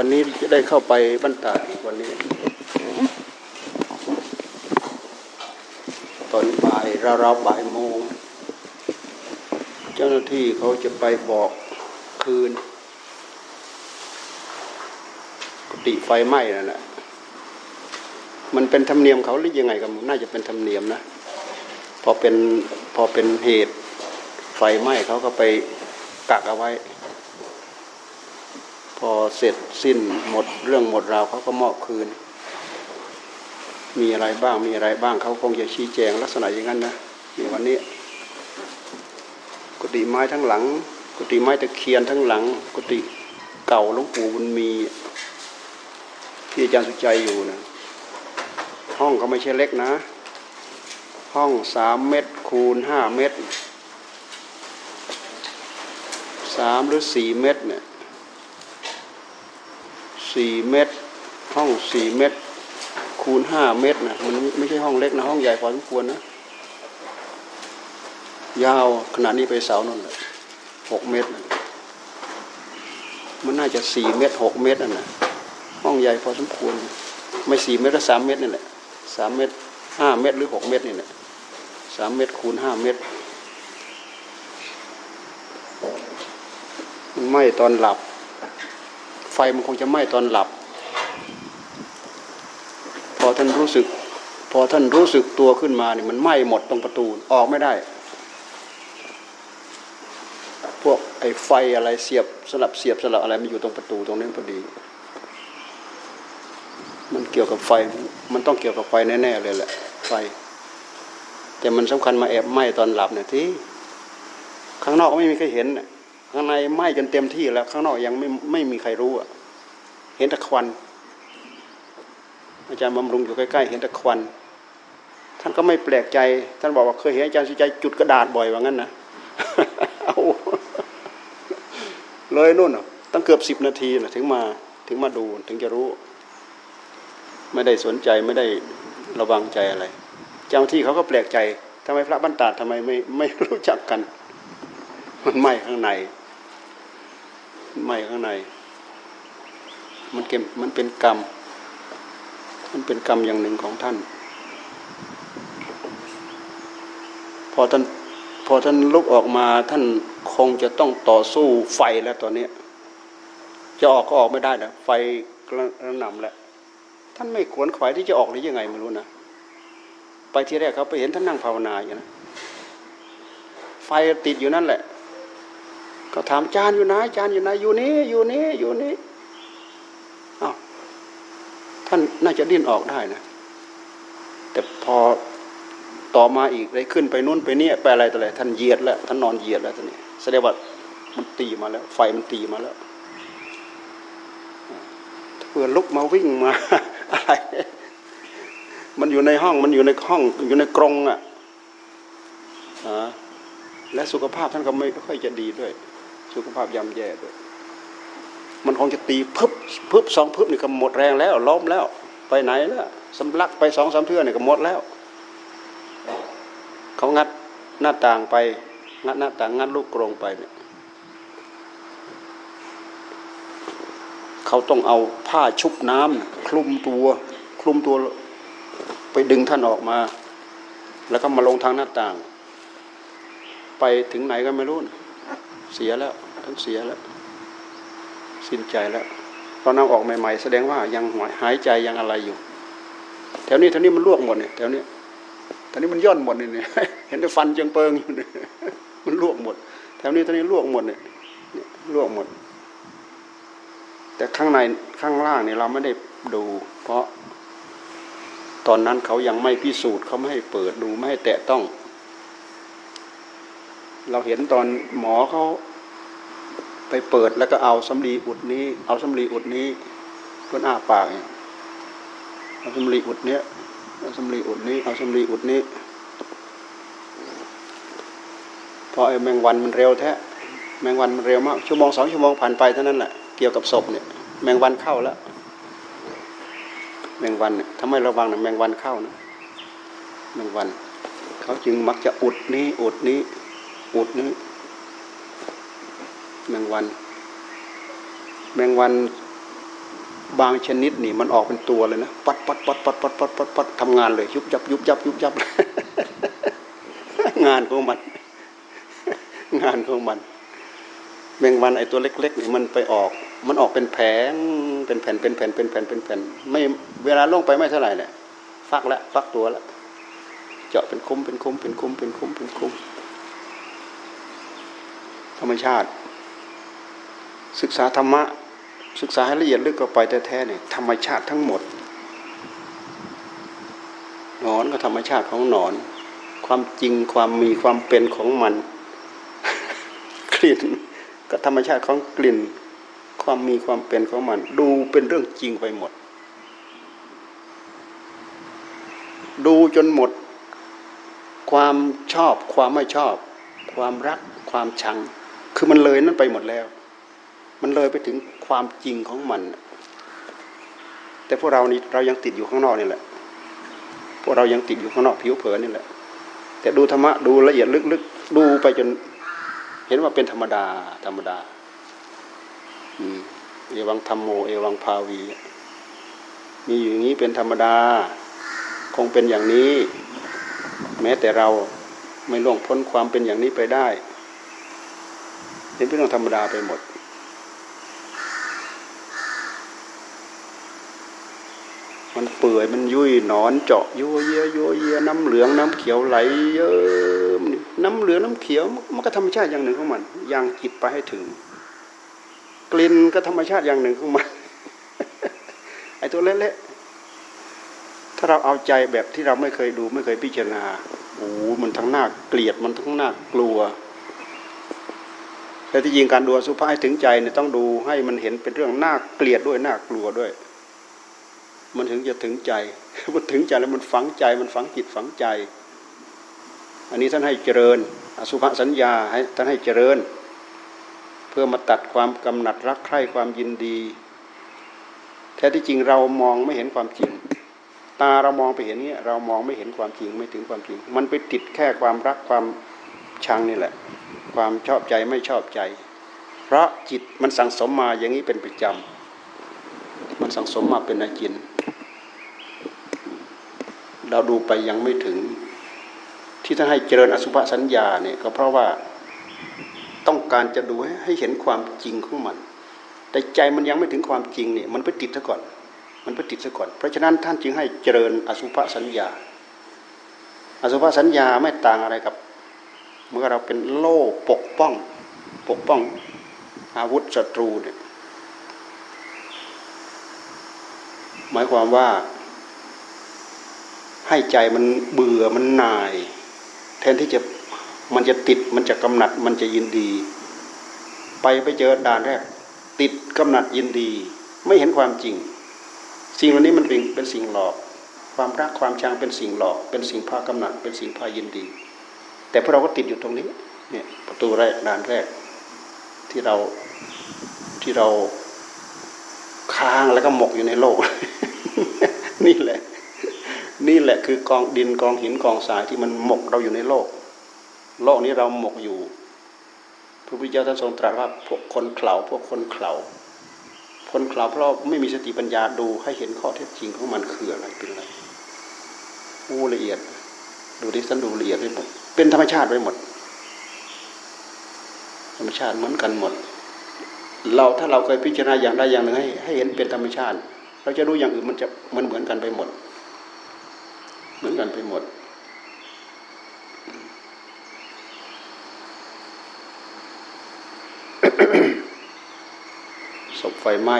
วันนี้จะได้เข้าไปบ้านตาดอีกวันนี้ ตอนบ่ายราวๆบ่ายโมง เจ้าหน้าที่เขาจะไปบอกคืนกุฏิไฟไหม้นั่นแหละมันเป็นธรรมเนียมเขาหรือยังไงกันน่าจะเป็นธรรมเนียมนะพอเป็นพอเป็นเหตุไฟไหม้เขาก็ไปกักเอาไว้ อเสร็จสิ้นหมดเรื่องหมดราวเขาก็มอบคืน มีอะไรบ้างมีอะไรบ้างเขาคงจะชี้แจงลักษณะอย่างนั้นนะในวันนี้ กุฏิไม้ทั้งหลัง กุฏิไม้ตะเคียนทั้งหลัง กุฏิเก่าหลวงปู่บุญมีที่อาจารย์สุใจอยู่นะห้องก็ไม่ใช่เล็กนะ ห้องสามเมตรคูณห้าเมตรสามหรือสี่เมตรเนี่ย สี่เมตร ห้องสี่เมตร คูณห้าเมตรนะมันไม่ใช่ห้องเล็กนะห้องใหญ่พอสมควรนะ ยาวขนาดนี้ไปเสานั่นแหละหกเมตรนะมันน่าจะสี่เมตรหกเมตรนั่นนะห้องใหญ่พอสมควร ไม่สี่เมตรก็สามเมตรนี่แหละสามเมตรห้าเมตรหรือหกเมตรนี่แหละสามเมตรคูณห้าเมตรมันไหม้ตอนหลับ ฟมันคงจะไหม้ตอนหลับ พอท่านรู้สึก พอท่านรู้สึกตัวขึ้นมาเนี่ยมันไหม้หมดตรงประตูออกไม่ได้ พวกไอ้ไฟอะไรเสียบสลับเสียบสลับอะไรมันอยู่ตรงประตูตรงนี้พอดี มันเกี่ยวกับไฟมันต้องเกี่ยวกับไฟแน่ๆเลยแหละไฟ แต่มันสำคัญมาแอบไหม้ตอนหลับเนี่ยที่ข้างนอกไม่มีใครเห็นข้างในไหม้จนเต็มที่แล้ว ข้างนอกยังไม่ไม่มีใครรู้อะ เห็นต่ควัน อาจารย์บำรุงอยู่ใกล้ๆเห็นต่ควัน ท่านก็ไม่แปลกใจ ท่านบอกว่าเคยเห็นอาจารย์สุใจจุดกระดาษบ่อยว่างั้นนะเอาเลยนู่นตั้งเกือบสิบนาทีนะถึงมาถึงมาดูถึงจะรู้ ไม่ได้สนใจไม่ได้ระวังใจอะไร เจ้าหน้าที่เขาก็แปลกใจทำไมพระบัณฑาตทำไมไม่ไม่รู้จักกัน มันไหม้ข้างในมันไหม้ข้างใน มันเก็บมันเป็นกรรม มันเป็นกรรมอย่างหนึ่งของท่าน พอท่านพอท่านลุกออกมาท่านคงจะต้องต่อสู้ไฟแล้วตอนนี้จะออกก็ออกไม่ได้นะไฟกระหน่ำแล้วท่านไม่ขวนขวายที่จะออกหรือยังไงไม่รู้นะไปที่แรกเขาไปเห็นท่านนั่งภาวนาอยู่นะไฟติดอยู่นั่นแหละเขาถามจานอยู่ไหนจานอยู่ไหนอยู่นี้อยู่นี้อยู่นี้ ท่านน่าจะดิ้นออกได้นะ แต่พอต่อมาอีกได้ขึ้นไปนู่นไปนี่ไปอะไรต่ออะไรท่านเหยียดแล้วท่านนอนเหยียดแล้วท่านนี้แสดงว่ามันตีมาแล้ว ไฟมันตีมาแล้วเพื่อลุกมาวิ่งมาอะไร มันอยู่ในห้องมันอยู่ในห้องอยู่ในกรงอะอ่าและสุขภาพท่านก็ไม่ค่อยจะดีด้วย สุขภาพย่ำแย่ด้วย มันคงจะตีพึบพึบสองพึบนี่ก็หมดแรงแล้วล้มแล้ว ไปไหนแล้วสำลักไปสองสามเทื่อนี่ก็หมดแล้ว เขางัดหน้าต่างไปงัดหน้าต่างงัดลูกกรงไปเนี่ยเขาต้องเอาผ้าชุบน้ำคลุมตัว คลุมตัวไปดึงท่านออกมา แล้วก็มาลงทางหน้าต่าง ไปถึงไหนก็ไม่รู้ เสียแล้วท่านเสียแล้ว สิ้นใจแล้วตอนน้ำออกใหม่ ๆ แสดงว่ายังหายใจยังอะไรอยู่ แถวนี้แถวนี้มันลวกหมดเนี่ยแถวนี้แถวนี้มันย่อนหมดเนี่ยเห็นแต่ฟันจังเปิงอยู่เนี่ยมันลวกหมด แถวนี้แถวนี้ลวกหมดเนี่ยลวกหมด แต่ข้างในข้างล่างเนี่ยเราไม่ได้ดู เพราะตอนนั้นเขายังไม่พิสูจน์เขาไม่ให้เปิดดูไม่ให้แตะต้อง เราเห็นตอนหมอเขา ไปเปิดแล้วก็เอาสำลีอุดนี้ เอาสำลีอุดนี้เพื่อนอ้าปากเนี่ยเอาสำลีอุดเนี้ยเอาสำลีอุดนี้เอาสำลีอุดนี้เพราะไอ้แมงวันมันเร็วแท้แมงวันมันเร็วมากชั่วโมงสองชั่วโมงผ่านไปเท่านั้นแหละเกี่ยวกับศพเนี่ยแมงวันเข้าแล้ว แมงวันเนี่ยถ้าไมระวังนะแมงวันเข้านะแมงวัน เขาจึงมักจะอุดนี้อุดนี้ อุดนี้ แมงวัน แมงวันบางชนิดนี่มันออกเป็นตัวเลยนะปัดปัดปัดปัดปัดปัดปัดปัดทำงานเลย ยุบยับยุบยับยุบยับงานของมัน งานของมัน แมงวันไอตัวเล็กๆนี่มันไปออก มันออกเป็นแผงเป็นแผ่นเป็นแผ่นเป็นแผ่นเป็นแผ่น ไม่เวลาลงไปไม่เท่าไหร่แหละฟักแล้วฟักตัวแล้วเจาะเป็นคุ้มเป็นคุ้มเป็นคุ้มเป็นคุ้มเป็นคุ้มธรรมชาติ ศึกษาธรรมะศึกษาให้ละเอียดลึกเข้าไปแท้ๆเนี่ยธรรมชาติทั้งหมดหนอนก็ธรรมชาติของหนอน ความจริงความมีความเป็นของมัน กลิ่นก็ธรรมชาติของกลิ่น ความมีความเป็นของมัน ดูเป็นเรื่องจริงไปหมด ดูจนหมด ความชอบ ความไม่ชอบ ความรัก ความชัง คือมันเลยนั่นไปหมดแล้ว มันเลยไปถึงความจริงของมัน แต่พวกเรานี่เรายังติดอยู่ข้างนอกนี่แหละ พวกเรายังติดอยู่ข้างนอกผิวเผินนี่แหละ แต่ดูธรรมะดูละเอียดลึกๆดูไปจน เห็นว่าเป็นธรรมดา ธรรมดาอเอวังธรรมโมเอวังภาวี มีอยู่อย่างนี้เป็นธรรมดา คงเป็นอย่างนี้ แม้แต่เราไม่ล่วงพ้นความเป็นอย่างนี้ไปได้เป็นเรื่องธรรมดาไปหมด มันเปื่อยมันยุ่ยหนอนเจาะยัวเยียยัวเยียน้ำเหลืองน้ำเขียวไหลเยิ้มน้ำเหลืองน้ำเขียวมันก็ธรรมชาติอย่างหนึ่งของมันยังจิตไปให้ถึง กลิ่นก็ธรรมชาติอย่างหนึ่งของมันไอ้ตัวเละๆถ้าเราเอาใจแบบที่เราไม่เคยดูไม่เคยพิจารณาโอ้มันทั้งหน่าเกลียดมันทั้งหน่ากลัวแต่ที่จริงการดูสุภะให้ถึงใจเนี่ยต้องดูให้มันเห็นเป็นเรื่องน่าเกลียดด้วยน่ากลัวด้วย มันถึงจะถึงใจ มันถึงใจแล้วมันฝังใจ มันฝังจิตฝังใจ อันนี้ท่านให้เจริญ อสุภสัญญาให้ท่านให้เจริญ เพื่อมาตัดความกำหนัดรักใคร่ความยินดี แท้ที่จริงเรามองไม่เห็นความจริง ตาเรามองไปเห็นเนี้ยเรามองไม่เห็นความจริงไม่ถึงความจริง มันไปติดแค่ความรักความชังนี่แหละ ความชอบใจไม่ชอบใจ เพราะจิตมันสั่งสมมาอย่างนี้เป็นประจำมันสั่งสมมาเป็นอาจิน เราดูไปยังไม่ถึง ที่ท่านให้เจริญอสุภสัญญาเนี่ยก็เพราะว่าต้องการจะดูให้เห็นความจริงของมัน แต่ใจมันยังไม่ถึงความจริงเนี่ยมันไปติดซะก่อน มันไปติดซะก่อน เพราะฉะนั้นท่านจึงให้เจริญอสุภสัญญา อสุภสัญญาไม่ต่างอะไรกับ เมื่อเราเป็นโล่ปกป้อง ปกป้องอาวุธศัตรูเนี่ยหมายความว่า ให้ใจมันเบื่อมันหน่าย แทนที่จะมันจะติดมันจะกำหนัดมันจะยินดี ไปไปเจอด่านแรก ติดกำหนัดยินดี ไม่เห็นความจริง สิ่งเหล่านี้มันเป็นเป็นสิ่งหลอก ความรักความชังเป็นสิ่งหลอก เป็นสิ่งพากำหนัด เป็นสิ่งพายินดี แต่พวกเราก็ติดอยู่ตรงนี้เนี่ยประตูแรกด่านแรก ที่เราที่เราค้างแล้วก็หมกอยู่ในโลก นี่แหละ นี่แหละคือกองดินกองหินกองทรายที่มันหมกเราอยู่ในโลก โลกนี้เราหมกอยู่ พระพุทธเจ้าท่านทรงตรัสว่าพวกคนเข่าพวกคนเข่าคนเข่าเพราะไม่มีสติปัญญาดูให้เห็นข้อเท็จจริงของมันคืออะไรเป็นอะไรอู้ละเอียด ดูที่ท่านดูละเอียดไปหมดเป็นธรรมชาติไปหมด ธรรมชาติเหมือนกันหมด เราถ้าเราเคยพิจารณาอย่างใดอย่างหนึ่งให้ให้เห็นเป็นธรรมชาติ เราจะรู้อย่างอื่นมันจะมันเหมือนกันไปหมด เหมือนกันไปหมด ศพไฟไหม้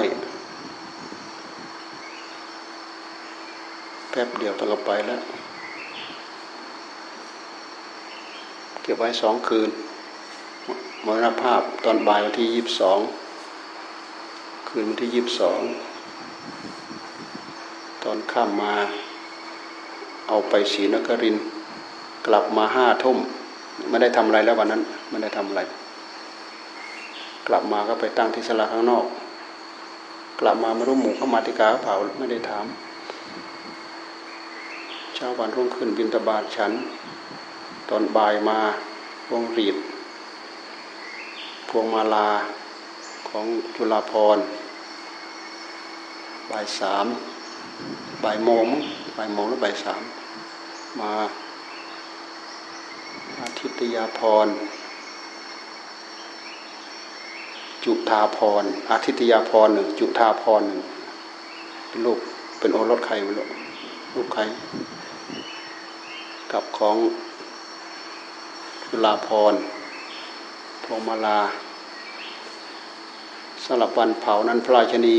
แป๊บเดียวต้องไปแล้ว เก็บไว้สองคืน มรณภาพตอนบ่ายวันที่ยี่สิบสองคืนวันที่ยี่สิบสองตอนข้ามมา เอาไปศรีนครินกลับมาห้าทุ่มไม่ได้ทำอะไรแล้ววันนั้นไม่ได้ทำอะไร กลับมาก็ไปตั้งที่สลาข้างนอก กลับมาไม่รู้หมู่เข้ามาติกาเผาไม่ได้ถามเช้าวันรุ่งขึ้นบินตบาทฉัน ตอนบ่ายมาวงรีด พวงมาลาของจุฬาพรบ่ายสามบ่ายโมงมั้งบ่ายโมงหรือบ่ายสาม มาอาทิตยาพร จุธาพร อาทิตยาพรหนึ่งจุธาพรหนึ่งเป็นลูกเป็นโอรสใครไม่รู้ลูกใคร กับของจุลาพรพวงมาลาสำหรับวันเผานั้นพระราชนี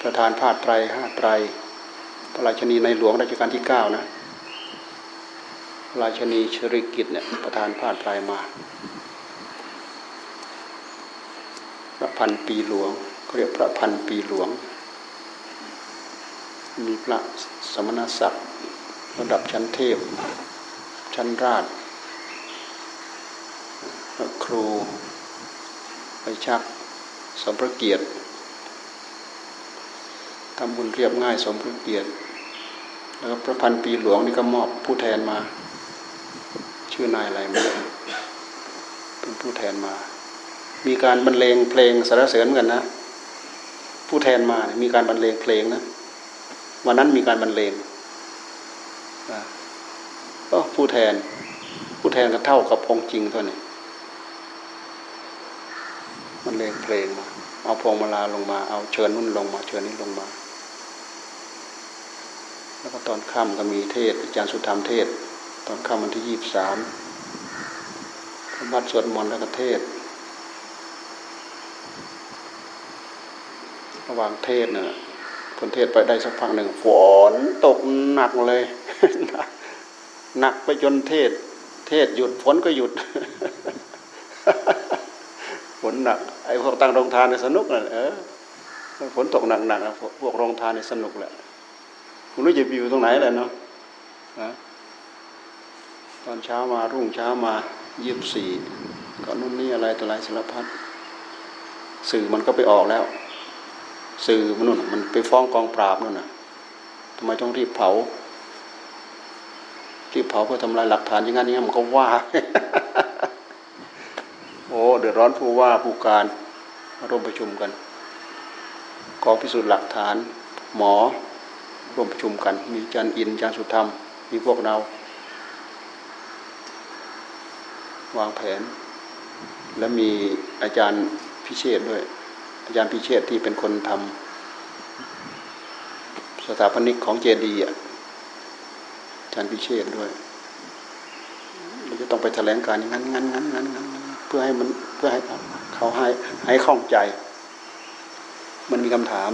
ประธานผ้าไตรห้าไตรพระราชนีในหลวงรัชกาลที่เก้านะ ราชนีชริกิตเนี่ยประธานผ้าไตรมาพระพันปีหลวงเขาเรียกพระพันปีหลวง มีพระสมณศักดิ์ระดับชั้นเทพ ชั้นราชพระครูไปชักสมพระเกียรติทำบุญเรียบง่ายสมพระเกียรติแล้วก็พระพันปีหลวงนี่ก็มอบผู้แทนมา ชื่อนายอะไรม่รู้เป็นผู้แทนมา มีการบรรเลงเพลงสรรเสริญเหมือนกันนะ ผู้แทนมามีการบรรเลงเพลงนะวันนั้นมีการบรรเลงก็ผู้แทน ผู้แทนก็เท่ากับองค์จริงเท่านี้บรรเลงเพลงมาเอาพวงมาลาลงมา เอาเชิญนุ่นลงมา เชิญนี้ลงมา แล้วก็ตอนค่ำก็มีเทศอาจารย์สุธรรมเทศ ตอนค่ำวันที่ยี่สิบสามวัดสวดมนต์แล้วก็เทศ ระหว่างเทศเนี่ยคนเทศไปได้สักพักหนึ่งฝนตกหนักเลย หนักไปจนเทศ เทศหยุดฝนก็หยุดฝนหนักไอ้พวกตั้งโรงทานเนี่ยสนุกเลยเออฝนตกหนักๆนะพวกพวกโรงทานเนี่ยสนุกแหละคุณรู้จะไปอยู่ตรงไหนแหละเนาะนะ ตอนเช้ามารุ่งเช้ามายี่สิบสี่ก็นู่นนี่อะไรต่ออะไรสารพัดสื่อมันก็ไปออกแล้ว สื่อมันนู่นมันไปฟ้องกองปราบนู่นน่ะทำไมต้องรีบเผารีบเผาเพื่อทำลายหลักฐานอย่างนั้นอย่างนี้มันก็ว่า โอ้เดือดร้อนผู้ว่าผู้การมาร่วมประชุมกันกองพิสูจน์หลักฐาน หมอร่วมประชุมกัน มีอาจารย์อินอาจารย์สุธรรม มีพวกเรา วางแผน และมีอาจารย์พิเชษด้วย อาจารย์พิเชษที่เป็นคนทำสถาปนิกของเจดีย์อะอาจารย์พิเชษด้วยเราจะต้องไปแถลงการอย่างนั้นงั้นงั้นงั้นงั้นงั้นเพื่อให้มันเพื่อให้เขาให้ให้ข้องใจ มันมีคำถาม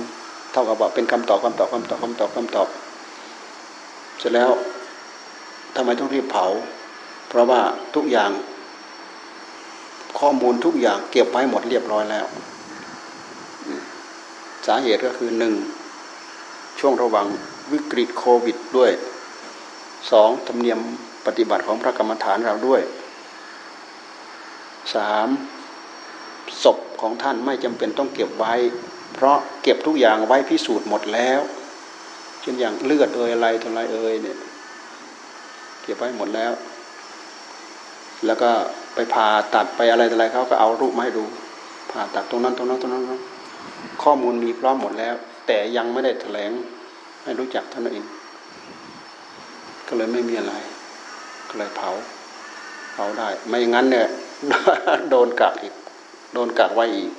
เท่ากับว่าเป็นคำตอบคำตอบคำตอบคำตอบคำตอบ เสร็จแล้วทำไมต้องรีบเผา เพราะว่าทุกอย่าง ข้อมูลทุกอย่างเก็บไว้หมดเรียบร้อยแล้ว สาเหตุก็คือหนึ่งช่วงระหว่างวิกฤตโควิดด้วยสองธรรมเนียมปฏิบัติของพระกรรมฐานเราด้วยสามศพของท่านไม่จำเป็นต้องเก็บไว้ เพราะเก็บทุกอย่างไว้พิสูจน์หมดแล้วเช่นอย่างเลือดเอ่ยอะไรทำไรเอ่ยเนี่ยเก็บไว้หมดแล้ว แล้วก็ ไปผ่าตัดไปอะไรอะไรเขาก็เอารูปมาให้ดู ผ่าตัดตรงนั้นตรงนั้นตรงนั้น ข้อมูลมีพร้อมหมดแล้ว แต่ยังไม่ได้แถลงให้รู้จักเท่านั้นเอง ก็เลยไม่มีอะไร ก็เลยเผา เผาได้ ไม่งั้นเนี่ยโดนกักอีก โดนกักไว้อีก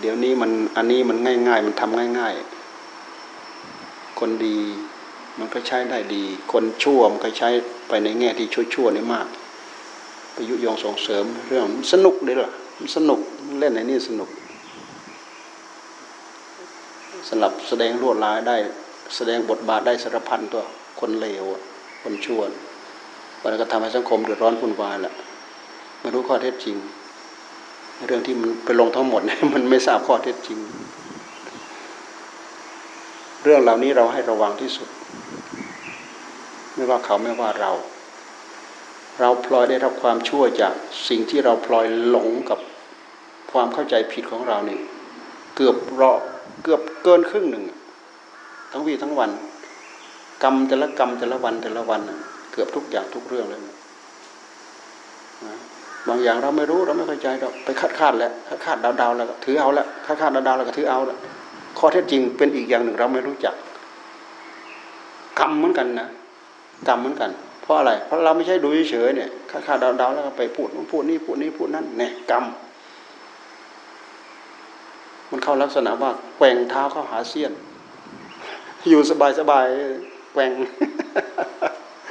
เดี๋ยวนี้มันอันนี้มันง่าย ๆ มันทำง่าย ๆ คนดีมันก็ใช้ได้ดี คนชั่วมันก็ใช้ ไปในแง่ที่ชั่วๆนี่มากไปยุยงส่งเสริมเรื่องสนุกเลยล่ะมันสนุกเล่นในนี่สนุกสำหรับแสดงลวดลายได้แสดงบทบาทได้สารพันตัวคนเลวคนชั่วมันก็ทำให้สังคมเดือดร้อนวุ่นวายแหละไม่รู้ข้อเท็จจริง เรื่องที่มันไปลงทั้งหมดมันไม่ทราบข้อเท็จจริง เรื่องเหล่านี้เราให้ระวังที่สุด ไม่ว่าเขาไม่ว่าเรา เราพลอยได้รับความชั่วจากสิ่งที่เราพลอยหลงกับความเข้าใจผิดของเรานี่เกือบรอเกือบเกินครึ่งหนึ่ง ทั้งวีทั้งวัน กรรมแต่ละกรรมแต่ละวันแต่ละวันเกือบทุกอย่างทุกเรื่องเลยบางอย่างเราไม่รู้เราไม่เข้าใจเราไปคาดคาดแล้วคาดคาดเดาเดาแล้วถือเอาแล้วคาดคาดเดาเดาแล้วก็ถือเอาแล้วข้อเท็จจริงเป็นอีกอย่างหนึ่งเราไม่รู้จักกรรมเหมือนกันนะ กรรมเหมือนกัน เพราะอะไร เพราะเราไม่ใช่ดูเฉยเนี่ยคาดคาดเดาเดาแล้วก็ไปพูดนู่นพูดนี่พูดนี่พูดนั่นเนี่ยกรรม มันเข้าลักษณะว่าแกว่งเท้าเข้าหาเสี้ยน อยู่สบายสบายแกว่ง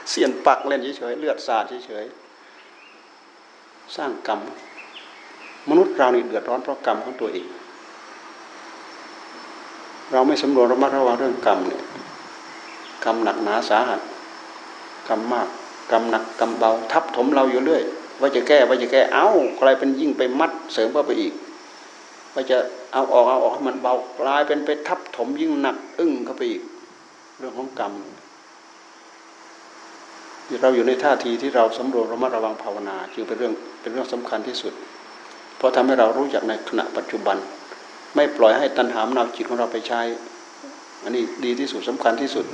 เสี้ยนปักเล่นเฉยๆเลือดสาดเฉยๆสร้างกรรม มนุษย์เรานี่เดือดร้อนเพราะกรรมของตัวเองเราไม่สำรวจระมัดระวังเรื่องกรรมเนี่ยกรรมหนักหนาสาหัส กรรมมากกรรมหนักกรรมเบา ทับถมเราอยู่เรื่อย ว่าจะแก้ว่าจะแก้เอ้ากลายเป็นยิ่งไปมัดเสริมเข้าไปอีก ว่าจะเอาออกเอาออกให้มันเบากลายเป็นไปทับถมยิ่งหนัก อึ้งเข้าไปอีก เรื่องของกรรมเราอยู่ในท่าทีที่เราสำรวจระมัดระวังภาวนาจึงเป็นเรื่องเป็นเรื่องสำคัญที่สุด เพราะทำให้เรารู้จักในขณะปัจจุบัน ไม่ปล่อยให้ตัณหามนาจิตของเราไปใช้ อันนี้ดีที่สุดสำคัญที่สุด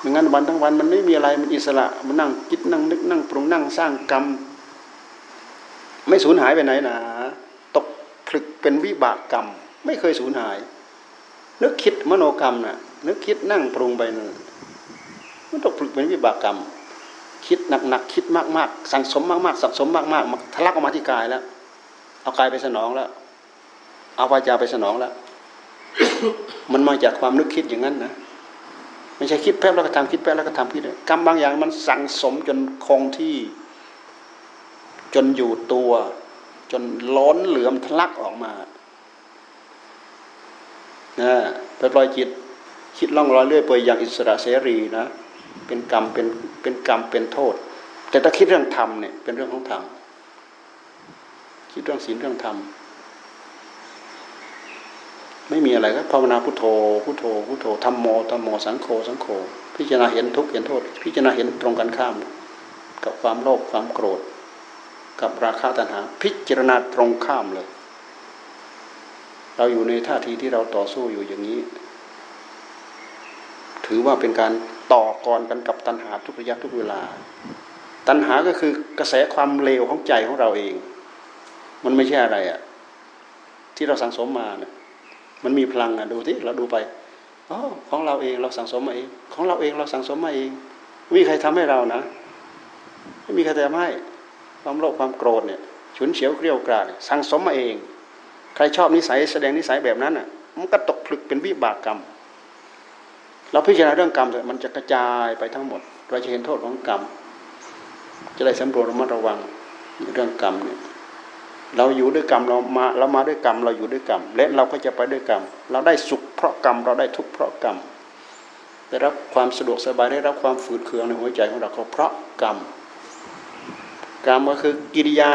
ไม่งั้นวันทั้งวันมันไม่มีอะไรมันอิสระมันนั่งคิดนั่งนึกนั่งปรุงนั่งสร้างกรรม ไม่สูญหายไปไหนนะตกผลึกเป็นวิบากกรรม ไม่เคยสูญหาย นึกคิดมโนกรรมน่ะ นึกคิดนั่งปรุงไปนั่นมันตกผลึกเป็นวิบากกรรม คิดหนักๆคิดมากๆสั่งสมมากๆสั่งสมมากๆมันทะลักออกมาที่กายแล้ว เอากายไปสนองแล้ว เอาวาจาไปสนองแล้ว มันมาจากความนึกคิดอย่างนั้นนะ ไม่ใช่คิดแป๊บแล้วก็ทำคิดแป๊บแล้วก็ทำคิดเลยกรรมบางอย่างมันสั่งสมจนคงที่ จนอยู่ตัว จนล้นเหลือมทะลักออกมานะไปปล่อยจิตคิดล่องลอยเรื่อยไปอย่างอิสระเสรีนะ เป็นกรรมเป็นเป็นกรรมเป็นโทษ แต่ถ้าคิดเรื่องธรรมเนี่ยเป็นเรื่องของธรรมคิดเรื่องศีลเรื่องธรรม ไม่มีอะไรก็ภาวนาพุทโธพุทโธพุทโธธรรมโมธรรมโมสังโฆสังโฆพิจารณาเห็นทุกข์เห็นโทษ พิจารณาเห็นตรงกันข้าม กับความโลภความโกรธ กับราคะตัณหา พิจารณาตรงข้ามเลย เราอยู่ในท่าทีที่เราต่อสู้อยู่อย่างนี้ ถือว่าเป็นการต่อกรกันกับตัณหาทุกระยะทุกเวลา ตัณหาก็คือกระแสความเลวของใจของเราเอง มันไม่ใช่อะไรอะที่เราสังสมมาเนี่ย มันมีพลังอะดูที่เราดูไปอ๋อของเราเองเราสังสมมาเอง ของเราเองเราสังสมมาเองไม่มีใครทำให้เรานะไม่มีใครทำให้ความโลภความโกรธเนี่ยฉุนเฉียวเกลียวกราดสังสมมาเอง ใครชอบนิสัยแสดงนิสัยแบบนั้นอะมันก็ตกผลึกเป็นวิบากกรรม เราพิจารณาเรื่องกรรมเถอะมันจะกระจายไปทั้งหมด เราจะเห็นโทษของกรรม จะได้สำรวจระมัดระวังเรื่องกรรมเนี่ย เราอยู่ด้วยกรรมเรามาเรามาด้วยกรรมเราอยู่ด้วยกรรมและเราก็จะไปด้วยกรรม เราได้สุขเพราะกรรมเราได้ทุกข์เพราะกรรมได้รับความสะดวกสบายได้รับความฝืดเคืองในหัวใจของเราเพราะกรรมกรรมก็คือกิริยา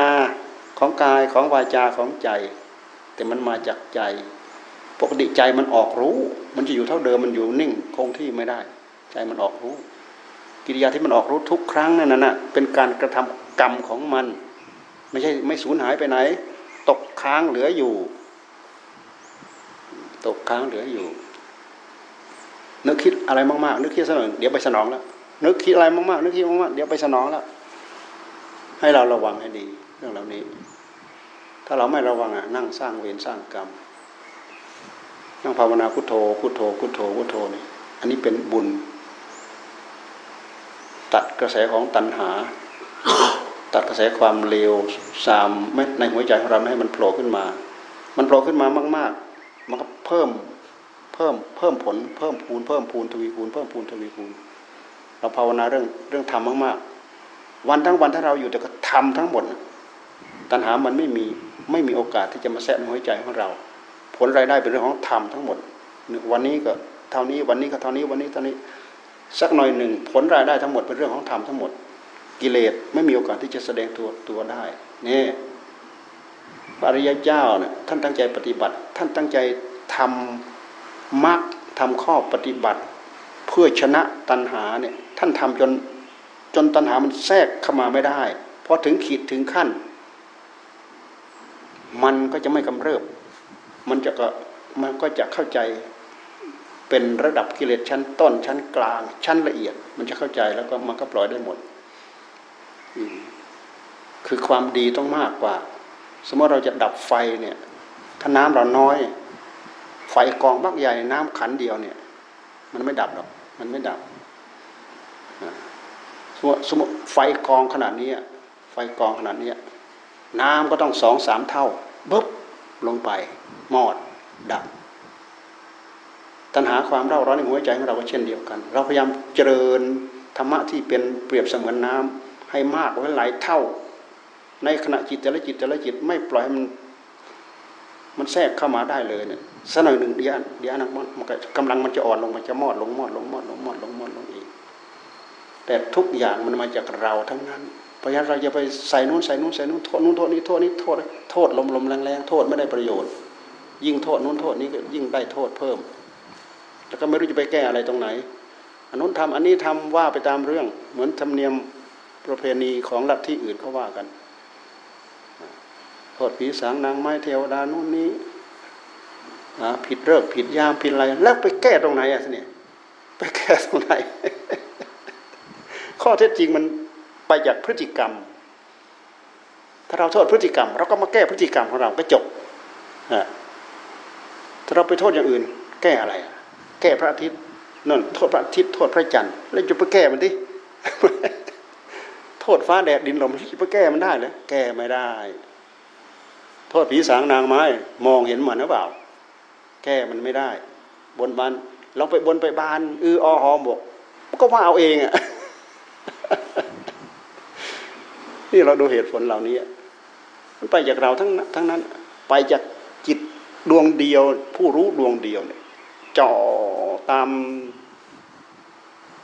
ของกายของวาจาของใจ แต่มันมาจากใจ ปกติใจมันออกรู้ มันจะอยู่เท่าเดิมมันอยู่นิ่งคงที่ไม่ได้ ใจมันออกรู้ กิริยาที่มันออกรู้ทุกครั้งนั่นน่ะเป็นการกระทำกรรมของมัน ไม่ใช่ไม่สูญหายไปไหน ตกค้างเหลืออยู่ ตกค้างเหลืออยู่ นึกคิดอะไรมากๆนึกคิดสนองเดี๋ยวไปสนองแล้วนึกคิดอะไรมากๆนึกคิดมากๆเดี๋ยวไปสนองแล้วให้เราระวังให้ดี เรื่องเหล่านี้ ถ้าเราไม่ระวังอะนั่งสร้างเวรสร้างกรรมนั่งภาวนาพุทโธพุทโธพุทโธพุทโธนี่อันนี้เป็นบุญ ตัดกระแสของตัณหา ตัดกระแสความเลวสามเม็ดในหัวใจของเราไม่ให้มันโผล่ขึ้นมา มันโผล่ขึ้นมามาก ๆ มันก็เพิ่มเพิ่มเพิ่มผลเพิ่มพูนเพิ่มพูนทวีคูณเพิ่มพูนทวีคูณเราภาวนาเรื่องเรื่องธรรมมากๆ วันทั้งวันถ้าเราอยู่แต่ก็ทำทั้งหมด ตัณหามันไม่มีไม่มีโอกาสที่จะมาแทะในหัวใจของเรา ผลรายได้เป็นเรื่องของธรรมทั้งหมด วันนี้ก็เท่านี้วันนี้ก็เท่านี้วันนี้เท่านี้สักหน่อยหนึ่งผลรายได้ทั้งหมดเป็นเรื่องของธรรมทั้งหมด กิเลสไม่มีโอกาสที่จะแสดงตัวตัวได้นี่พระอริยเจ้าเนี่ยท่านตั้งใจปฏิบัติ ท่านตั้งใจทำมรรคทำข้อปฏิบัติ เพื่อชนะตัณหาเนี่ยท่านทำจนจนตัณหามันแทรกเข้ามาไม่ได้พอถึงขีดถึงขั้น มันก็จะไม่กำเริบ มันจะก็มันก็จะเข้าใจเป็นระดับกิเลสชั้นต้นชั้นกลาง ชั้นละเอียด มันจะเข้าใจแล้วก็มันก็ปล่อยได้หมด คือความดีต้องมากกว่า สมมติเราจะดับไฟเนี่ย ถ้าน้ำเราน้อย ไฟกองบักใหญ่น้ำขันเดียวเนี่ย มันไม่ดับหรอก มันไม่ดับสมมติสมมติไฟกองขนาดนี้อะไฟกองขนาดนี้น้ำก็ต้องสองสามเท่าปุ๊บลงไปมอดดับตัณหาความเร่าร้อนในหัวใจของเราก็เช่นเดียวกัน เราพยายามเจริญธรรมะที่เป็นเปรียบเสมือนน้ำ ให้มากไว้หลายเท่า ในขณะจิตแต่ละจิตแต่ละจิตไม่ปล่อยให้มันมันแทรกเข้ามาได้เลยเนี่ยสักหน่อยหนึ่งเดียวเดียวนะมันมันกำลังมันจะอ่อนลงมันจะมอดลงมอดลงมอดลงมอดลงมอดลงเองแต่ทุกอย่างมันมาจากเราทั้งนั้น เพราะฉะนั้นเราจะไปใส่นู้นใส่นู้นใส่นู้นโทษนู้นโทษนี้โทษนี้โทษโทษลมลมแรงแรงโทษไม่ได้ประโยชน์ ยิ่งโทษนู้นโทษนี้ก็ยิ่งได้โทษเพิ่ม แล้วก็ไม่รู้จะไปแก้อะไรตรงไหนอันนู้นทำอันนี้ทำว่าไปตามเรื่องเหมือนธรรมเนียม ประเพณีของลัทธิอื่นเขาว่ากันโทษผีสางนางไม้เทวดานู่นนี้ผิดเลิกผิดยามผิดอะไร แล้วไปแก้ตรงไหนอะทีเนี่ยไปแก้ตรงไหน ข้อเท็จจริงมันไปจากพฤติกรรม ถ้าเราโทษพฤติกรรม เราก็มาแก้พฤติกรรมของเราก็จบถ้าเราไปโทษอย่างอื่น แก้อะไร แก้พระอาทิตย์นั่นโทษพระอาทิตย์โทษพระจันทร์แล้วจะไปแก้มันดิ โทษฟ้าแดดดินลมจะไปแก้มันได้เหรือแก้ไม่ได้ โทษผีสางนางไม้ มองเห็นมันหรือเปล่า แก้มันไม่ได้ บนบานลองไปบนไปบานอืออหอมบกก็ว่าเอาเองอะนี่เราดูเหตุผลเหล่านี้มันไปจากเราทั้งทั้งนั้น ไปจากจิตดวงเดียว ผู้รู้ดวงเดียวเนี่ยจ่อตาม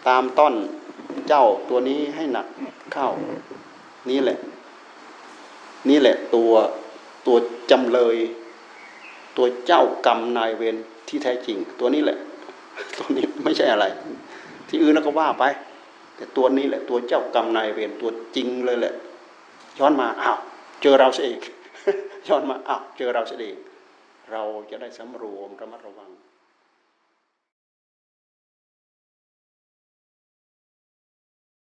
ตามต้น เจ้าตัวนี้ให้หนักเข้า นี่แหละ นี่แหละตัวตัวจำเลย ตัวเจ้ากรรมนายเวรที่แท้จริง ตัวนี้แหละ ตัวนี้ไม่ใช่อะไร ที่อื่นเราก็ว่าไป แต่ตัวนี้แหละ ตัวเจ้ากรรมนายเวรตัวจริงเลยแหละ ย้อนมาอ้าวเจอเราเสียเองย้อนมาอ้าวเจอเราเสียเองเราจะได้สำรวมระมัดระวัง